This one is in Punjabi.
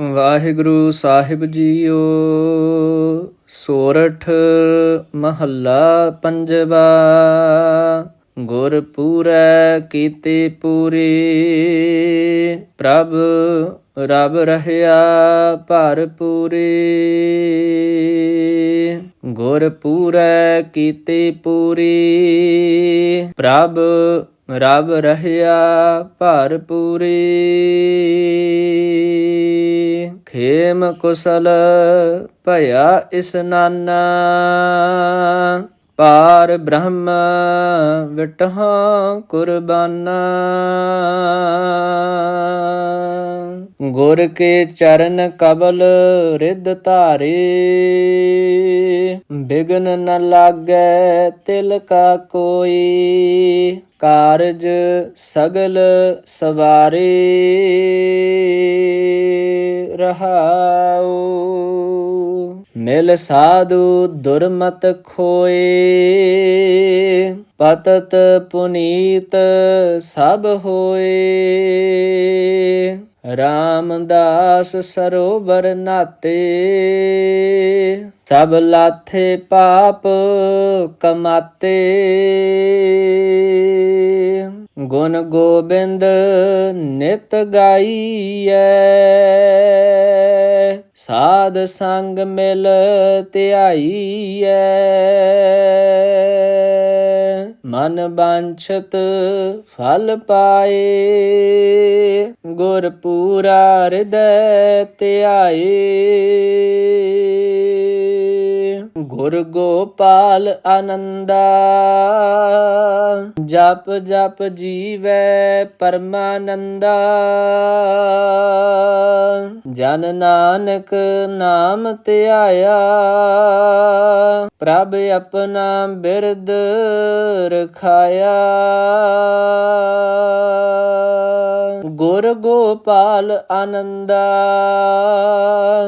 ਵਾਹਿਗੁਰੂ ਸਾਹਿਬ ਜੀਓ, ਸੋਰਠ ਮਹੱਲਾ ਪੰਜਵਾ, ਗੁਰ ਪੂਰੈ ਕੀਤੇ ਪੂਰੀ, ਪ੍ਰਭ ਰਬ ਰਹਿਆ ਭਰ ਪੂਰੀ। ਗੁਰ ਪੂਰੈ ਕੀਤੇ ਪੂਰੀ, ਪ੍ਰਭ ਰਬ ਰਹਿਆ ਭਰ ਪੂਰੀ। ਖੇਮ ਕੁਸਲ ਭਇਆ ਇਸਨਾਨਾ ਪਾਰ ਬ੍ਰਹਮ ਵਿਟਹਾਂ ਕੁਰਬਾਨਾ। ਗੁਰ ਕੇ ਚਰਨ ਕਬਲ ਰਿੱਧ ਧਾਰੇ। ਬਿਗਨ ਨ ਲਾਗੈ ਤਿਲ ਕਾ ਕੋਈ। ਕਾਰਜ ਸਗਲ ਸਵਾਰੇ। ਰਹਾਉ। ਮਿਲ ਸਾਧੂ ਦੁਰਮਤ ਖੋਏ। ਪਤਤ ਪੁਨੀਤ ਸਭ ਹੋਏ। ਰਾਮਦਾਸ ਸਰੋਵਰ ਨਾਤੇ। ਸਭ ਲਾਥੇ ਪਾਪ ਕਮਾਤੇ। ਨਿਤ ਗਾਈਐ। ਸਾਧ ਸੰਗ ਮਿਲ ਧਿਆਈਐ। ਮਨ ਬਾਂਛਤ ਫਲ ਪਾਏ। ਗੁਰ ਪੂਰਾ ਹਿਰਦੈ ਧਿਆਏ। ਗੁਰ ਗੋਪਾਲ ਆਨੰਦਾ। ਜਪ ਜਪ ਜੀਵੈ ਪਰਮਾਨੰਦਾ। ਜਨ ਨਾਨਕ ਨਾਮ ਧਿਆਇਆ। ਪ੍ਰਭ ਆਪਣਾ ਬਿਰਦ ਰਖਾਇਆ। ਗੁਰ ਗੋਪਾਲ ਆਨੰਦਾ।